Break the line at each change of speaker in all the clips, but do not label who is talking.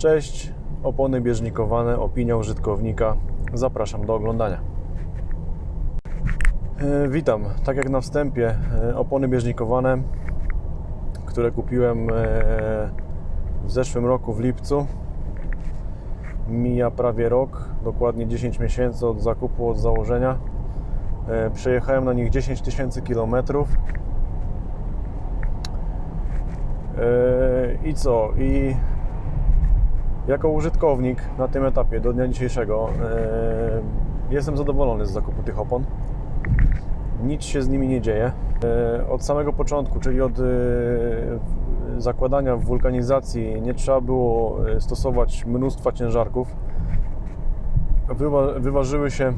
Cześć, opony bieżnikowane, opinia użytkownika. Zapraszam do oglądania. E, Witam. Tak jak na wstępie, e, opony bieżnikowane, które kupiłem e, w zeszłym roku w lipcu. Mija prawie rok, dokładnie 10 miesięcy od zakupu, od założenia. Przejechałem na nich 10 tysięcy kilometrów. I co? I jako użytkownik na tym etapie do dnia dzisiejszego e, jestem zadowolony z zakupu tych opon. Nic się z nimi nie dzieje. E, Od samego początku, czyli od e, zakładania wulkanizacji, nie trzeba było stosować mnóstwa ciężarków. Wywa- wyważyły się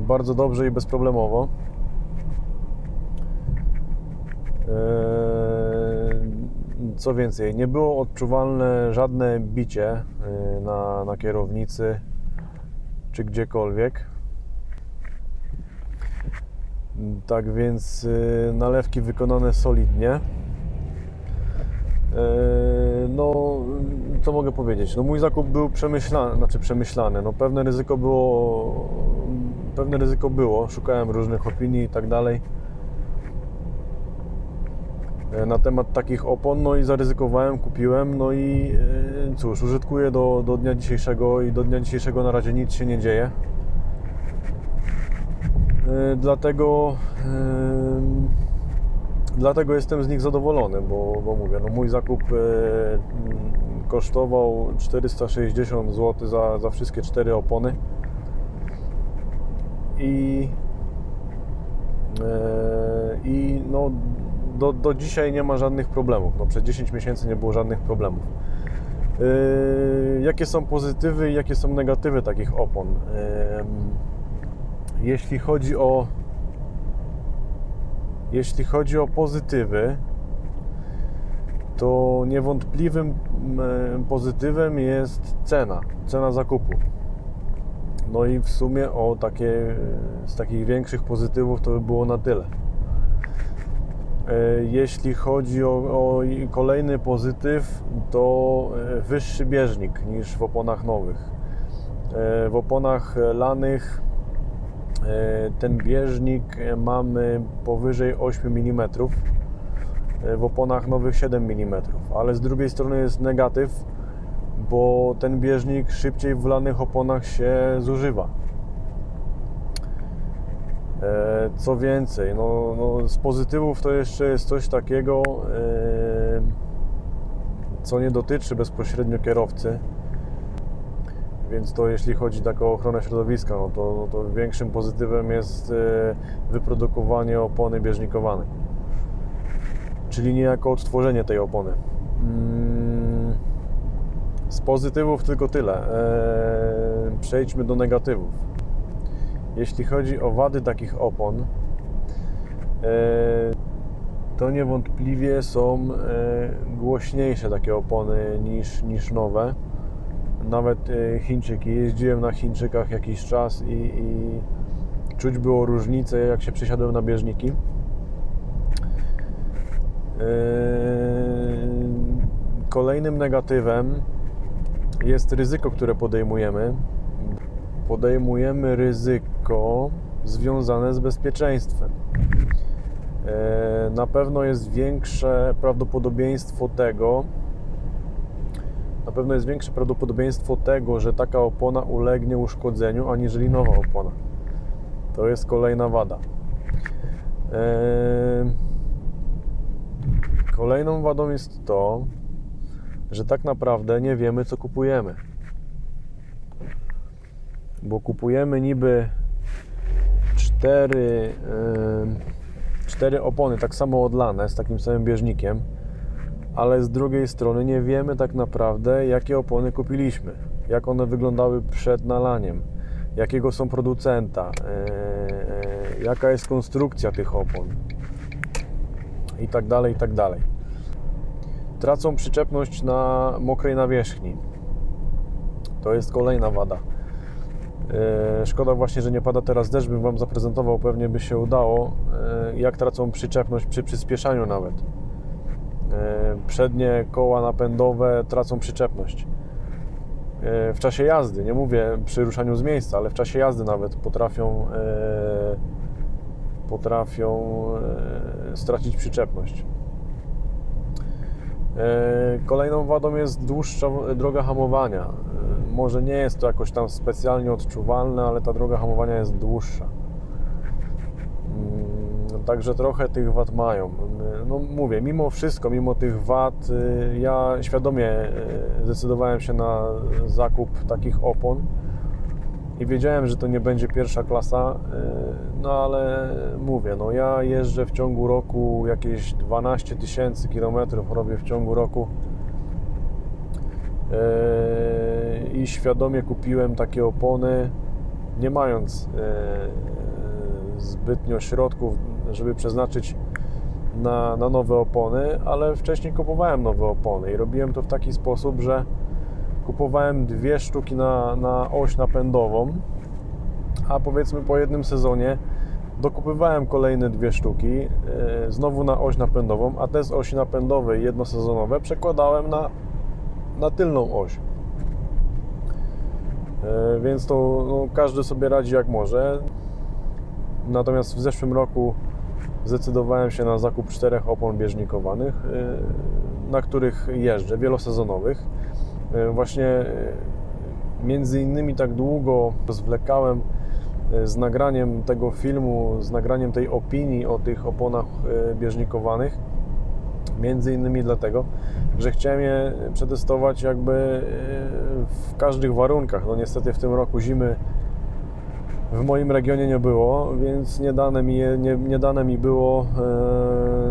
bardzo dobrze i bezproblemowo. Co więcej, nie było odczuwalne żadne bicie e, na, na kierownicy czy gdziekolwiek. Tak więc e, nalewki wykonane solidnie. Eee, No, co mogę powiedzieć? No, mój zakup był przemyślany, znaczy przemyślany. No, pewne ryzyko było, pewne ryzyko było. Szukałem różnych opinii i tak dalej na temat takich opon, no i zaryzykowałem, kupiłem, no i e, cóż, użytkuję do, do dnia dzisiejszego i do dnia dzisiejszego na razie nic się nie dzieje. E, Dlatego, dlatego jestem z nich zadowolony, bo, bo mówię, no mój zakup e, kosztował 460 zł za, za wszystkie cztery opony i e, i no, do, do dzisiaj nie ma żadnych problemów. No, przez 10 miesięcy nie było żadnych problemów. Yy, jakie są pozytywy i jakie są negatywy takich opon? Yy, jeśli chodzi o jeśli chodzi o pozytywy, to niewątpliwym mm, pozytywem jest cena, cena zakupu. No i w sumie o takie, z takich większych pozytywów to by było na tyle. E, Jeśli chodzi o, o kolejny pozytyw, to e, wyższy bieżnik niż w oponach nowych. E, W oponach lanych ten bieżnik mamy powyżej 8 mm, w oponach nowych 7 mm, ale z drugiej strony jest negatyw, bo ten bieżnik szybciej w lanych oponach się zużywa. E, Co więcej, no, no z pozytywów to jeszcze jest coś takiego, e, co nie dotyczy bezpośrednio kierowcy. Więc to jeśli chodzi tak o ochronę środowiska, no to, no to większym pozytywem jest e, wyprodukowanie opony bieżnikowanej. Czyli niejako odtworzenie tej opony. Mm, Z pozytywów tylko tyle. Przejdźmy do negatywów. Jeśli chodzi o wady takich opon, e, to niewątpliwie są e, głośniejsze takie opony niż, niż nowe. Nawet e, Chińczyki. Jeździłem na Chińczykach jakiś czas i, i czuć było różnicę, jak się przesiadłem na bieżniki. Kolejnym negatywem jest ryzyko, które podejmujemy. Podejmujemy ryzyko związane z bezpieczeństwem. E, Na pewno jest większe prawdopodobieństwo tego, na pewno jest większe prawdopodobieństwo tego, że taka opona ulegnie uszkodzeniu, aniżeli nowa opona. To jest kolejna wada. E, Kolejną wadą jest to, że tak naprawdę nie wiemy, co kupujemy. Bo kupujemy niby cztery, cztery opony, tak samo odlane, z takim samym bieżnikiem, ale z drugiej strony nie wiemy tak naprawdę, jakie opony kupiliśmy, jak one wyglądały przed nalaniem, jakiego są producenta, yy, jaka jest konstrukcja tych opon i tak dalej, i tak dalej. Tracą przyczepność na mokrej nawierzchni. To jest kolejna wada. E, Szkoda właśnie, że nie pada teraz deszcz, bym Wam zaprezentował, pewnie by się udało, e, jak tracą przyczepność przy przyspieszaniu nawet. E, przednie koła napędowe tracą przyczepność. W czasie jazdy, nie mówię przy ruszaniu z miejsca, ale w czasie jazdy nawet potrafią, potrafią stracić przyczepność. Kolejną wadą jest dłuższa droga hamowania. Może nie jest to jakoś tam specjalnie odczuwalne, ale ta droga hamowania jest dłuższa. Mm, Także trochę tych wad mają. No mówię, mimo wszystko, mimo tych wad, y, ja świadomie y, zdecydowałem się na zakup takich opon i wiedziałem, że to nie będzie pierwsza klasa, y, no ale mówię, no ja jeżdżę w ciągu roku jakieś 12 tysięcy kilometrów, robię w ciągu roku i świadomie kupiłem takie opony, nie mając y, zbytnio środków, żeby przeznaczyć na, na nowe opony, ale wcześniej kupowałem nowe opony i robiłem to w taki sposób, że kupowałem dwie sztuki na, na oś napędową, a powiedzmy po jednym sezonie dokupywałem kolejne dwie sztuki yy, znowu na oś napędową, a te z osi napędowej jednosezonowe przekładałem na, na tylną oś. Yy, Więc to no, każdy sobie radzi jak może. Natomiast w zeszłym roku zdecydowałem się na zakup czterech opon bieżnikowanych, yy, na których jeżdżę, wielosezonowych. Yy, Właśnie między innymi tak długo zwlekałem z nagraniem tego filmu, z nagraniem tej opinii o tych oponach bieżnikowanych. Między innymi dlatego, że chciałem je przetestować jakby yy, w każdych warunkach. No niestety w tym roku zimy w moim regionie nie było, więc nie dane mi, nie, nie dane mi było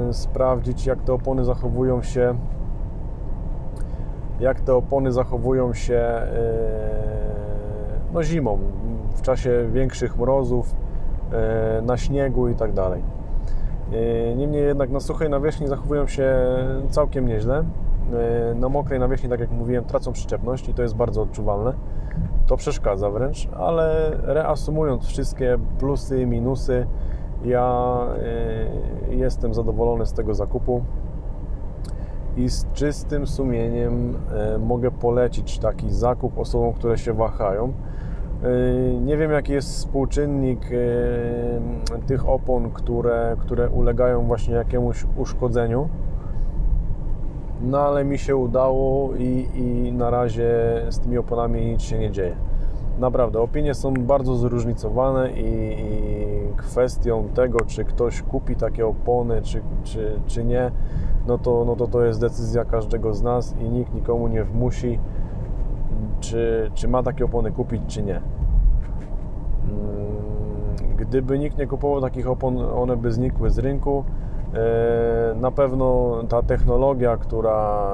e, sprawdzić, jak te opony zachowują się, jak te opony zachowują się e, no zimą, w czasie większych mrozów, e, na śniegu i tak dalej. E, Niemniej jednak na suchej nawierzchni zachowują się całkiem nieźle. E, Na mokrej nawierzchni, tak jak mówiłem, tracą przyczepność i to jest bardzo odczuwalne. To przeszkadza wręcz, ale reasumując wszystkie plusy i minusy, ja e, jestem zadowolony z tego zakupu i z czystym sumieniem mogę polecić taki zakup osobom, które się wahają. E, Nie wiem, jaki jest współczynnik e, tych opon, które, które ulegają właśnie jakiemuś uszkodzeniu. No ale mi się udało i, i na razie z tymi oponami nic się nie dzieje. Naprawdę, opinie są bardzo zróżnicowane i, i kwestią tego, czy ktoś kupi takie opony, czy, czy, czy nie, no to, no to to jest decyzja każdego z nas i nikt nikomu nie wmusi, czy, czy ma takie opony kupić, czy nie. Mm, Gdyby nikt nie kupował takich opon, one by znikły z rynku. E, Na pewno ta technologia, która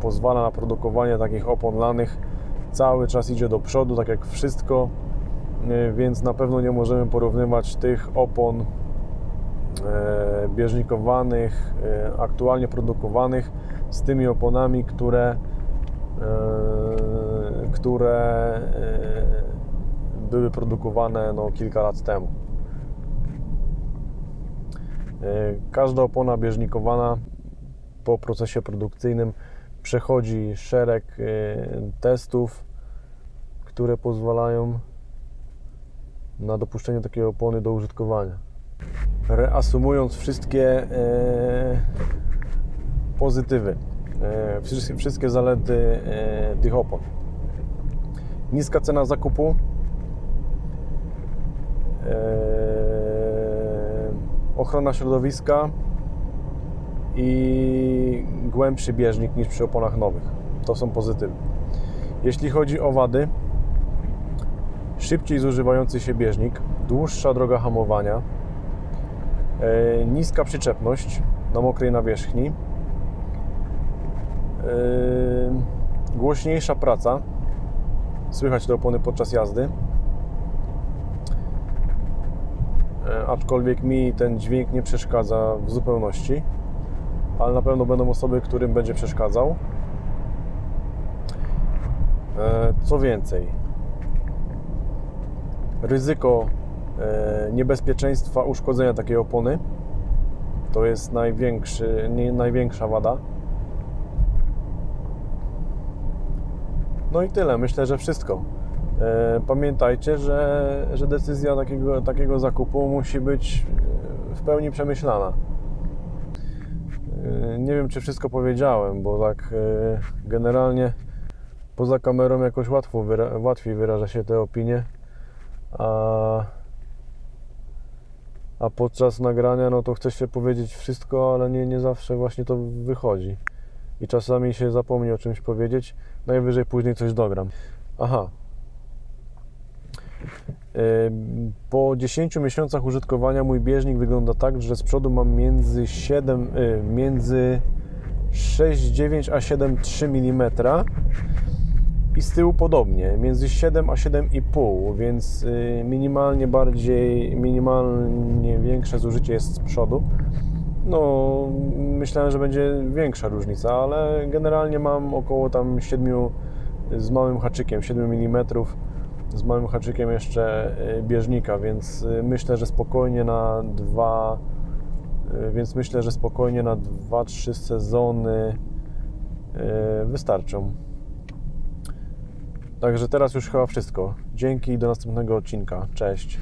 pozwala na produkowanie takich opon lanych, cały czas idzie do przodu, tak jak wszystko, e, więc na pewno nie możemy porównywać tych opon e, bieżnikowanych, aktualnie produkowanych z tymi oponami, które, które e, były produkowane no, kilka lat temu. E, Każda opona bieżnikowana po procesie produkcyjnym przechodzi szereg e, testów, które pozwalają na dopuszczenie takiej opony do użytkowania. Reasumując wszystkie e, pozytywy, e, wszystkie, wszystkie zalety e, tych opon. Niska cena zakupu, e, ochrona środowiska i głębszy bieżnik niż przy oponach nowych. To są pozytywy. Jeśli chodzi o wady, szybciej zużywający się bieżnik, dłuższa droga hamowania, e, niska przyczepność na mokrej nawierzchni, e, głośniejsza praca, słychać te opony podczas jazdy, E, aczkolwiek mi ten dźwięk nie przeszkadza w zupełności, ale na pewno będą osoby, którym będzie przeszkadzał. E, Co więcej, ryzyko niebezpieczeństwa uszkodzenia takiej opony to jest największy, nie, największa wada. No i tyle, myślę, że wszystko. E, Pamiętajcie, że, że decyzja takiego, takiego zakupu musi być e, w pełni przemyślana. E, Nie wiem, czy wszystko powiedziałem, bo tak generalnie poza kamerą jakoś łatwo łatwiej wyraża się te opinie, a, a podczas nagrania no to chce się powiedzieć wszystko, ale nie, nie zawsze właśnie to wychodzi. I czasami się zapomni o czymś powiedzieć, najwyżej później coś dogram. Aha. Po 10 miesiącach użytkowania mój bieżnik wygląda tak, że z przodu mam między 7, y, między 6,9 a 7,3 mm i z tyłu podobnie, między 7 a 7,5, więc y, minimalnie bardziej, minimalnie większe zużycie jest z przodu. No, myślałem, że będzie większa różnica, ale generalnie mam około tam 7 z małym haczykiem, 7 mm z małym haczykiem jeszcze y, bieżnika, więc y, myślę, że spokojnie na dwa, y, więc myślę, że spokojnie na 2-3 sezony y, wystarczą. Także teraz już chyba wszystko. Dzięki i do następnego odcinka. Cześć.